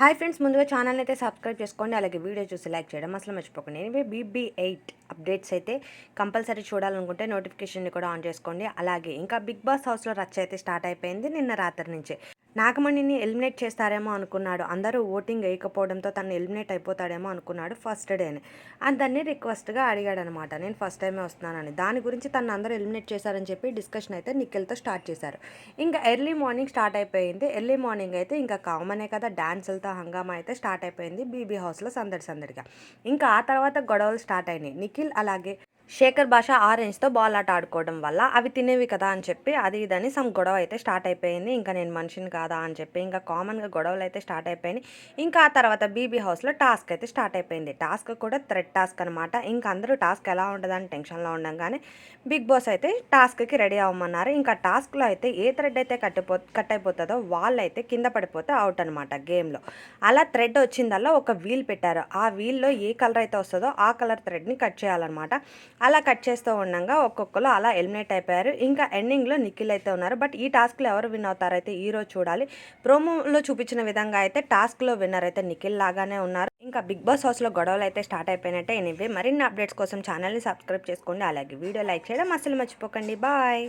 Hi friends ముందుగా channel అయితే subscribe చేసుకోండి అలాగే వీడియో చూసి లైక్ చేయడం అసలు మర్చిపోకండి. ఎనివే బీబీ ఎయిట్ అప్డేట్స్ అయితే కంపల్సరీ చూడాలనుకుంటే నోటిఫికేషన్ని కూడా ఆన్ చేసుకోండి. అలాగే ఇంకా బిగ్ బాస్ హౌస్లో రచ్చ అయితే స్టార్ట్ అయిపోయింది నిన్న రాత్రి నుంచే. నాగమణిని ఎలిమినేట్ చేస్తారేమో అనుకున్నాడు. అందరూ ఓటింగ్ వేయకపోవడంతో తను ఎలిమినేట్ అయిపోతాడేమో అనుకున్నాడు ఫస్ట్ డేని. అందరినీ రిక్వెస్ట్గా అడిగాడు అనమాట నేను ఫస్ట్ టైమే వస్తున్నానని. దాని గురించి తను అందరూ ఎలిమినేట్ చేశారని చెప్పి డిస్కషన్ అయితే నిఖిల్తో స్టార్ట్ చేశారు. ఇంకా ఎర్లీ మార్నింగ్ స్టార్ట్ అయిపోయింది. ఎర్లీ మార్నింగ్ అయితే ఇంకా కామనే కదా డ్యాన్సులతో హంగామా అయితే స్టార్ట్ అయిపోయింది. బీబీ హౌస్లో సందడి సందడిగా. ఇంకా ఆ తర్వాత గొడవలు స్టార్ట్ అయినాయి. నిఖిల్ అలాగే శేఖర్ భాష ఆరెంజ్తో బాల్ ఆట ఆడుకోవడం వల్ల అవి తినేవి కదా అని చెప్పి అది ఇదని సమ్ గొడవ అయితే స్టార్ట్ అయిపోయింది. ఇంకా నేను మనిషిని కాదా అని చెప్పి ఇంకా కామన్గా గొడవలు అయితే స్టార్ట్ అయిపోయినాయి. ఇంకా ఆ తర్వాత బీబీ హౌస్లో టాస్క్ అయితే స్టార్ట్ అయిపోయింది. టాస్క్ కూడా థ్రెడ్ టాస్క్ అనమాట ఇంకా అందరూ టాస్క్ ఎలా ఉండదని టెన్షన్లో ఉండగానే బిగ్ బాస్ అయితే టాస్క్కి రెడీ అవ్వమన్నారు. ఇంకా టాస్క్లో అయితే ఏ థ్రెడ్ అయితే కట్టిపో కట్ అయిపోతుందో వాళ్ళైతే కింద పడిపోతే అవుట్ అనమాట గేమ్లో అలా థ్రెడ్ వచ్చిందల్లా ఒక వీల్ పెట్టారు. ఆ వీల్లో ఏ కలర్ అయితే వస్తుందో ఆ కలర్ థ్రెడ్ని కట్ చేయాలన్నమాట. అలా కట్ చేస్తూ ఉండగా ఒక్కొక్కరు అలా ఎలిమినేట్ అయిపోయారు. ఇంకా ఎండింగ్లో నిఖిల్ అయితే ఉన్నారు. బట్ ఈ టాస్క్లో ఎవరు విన్ అవుతారైతే ఈ రోజు చూడాలి. ప్రోమోలో చూపించిన విధంగా అయితే టాస్క్లో విన్నర్ అయితే నిఖిల్ లాగానే ఉన్నారు. ఇంకా బిగ్ బాస్ హౌస్లో గొడవలు అయితే స్టార్ట్ అయిపోయినట్టే ఎనివే. మరిన్ని అప్డేట్స్ కోసం ఛానల్ని సబ్స్క్రైబ్ చేసుకోండి. అలాగే వీడియో లైక్ చేయడం అసలు మర్చిపోకండి. బాయ్.